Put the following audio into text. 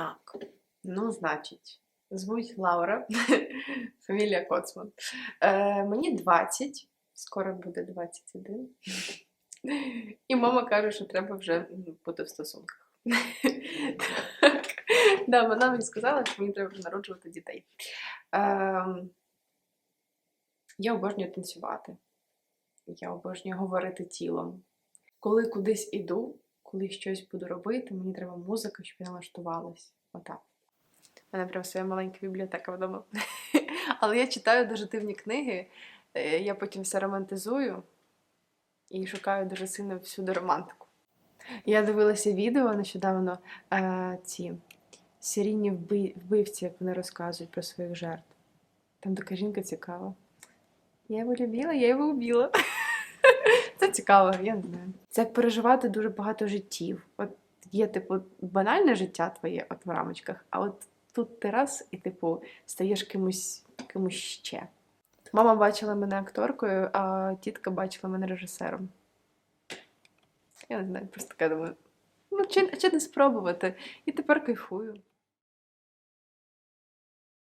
Так, ну, значить, звуть Лаура, фамілія Коцман. Е, мені 20, скоро буде 21. І мама каже, що треба вже бути в стосунках. Так. Да, вона мені сказала, що мені треба народжувати дітей. Ем, я обожнюю танцювати. Я обожнюю говорити тілом. Коли кудись іду, коли щось буду робити, мені треба музика, щоб я налаштувалась. Отак. У мене прям своя маленька бібліотека вдома. Але я читаю дуже дивні книги, е, я потім все романтизую і шукаю дуже сильно всюди романтику. Я дивилася відео нещодавно е, ці серійні вбивці, як вони розказують про своїх жертв. Там така жінка цікава. Я його любила, я його убила. Це цікаво, я не знаю. Це як переживати дуже багато життів. От є, типу, банальне життя твоє от в рамочках, а от тут ти раз і, типу, стаєш кимось, кимось ще. Мама бачила мене акторкою, а тітка бачила мене режисером. Я не знаю, просто така думаю, ну чи, чи не спробувати? І тепер кайфую.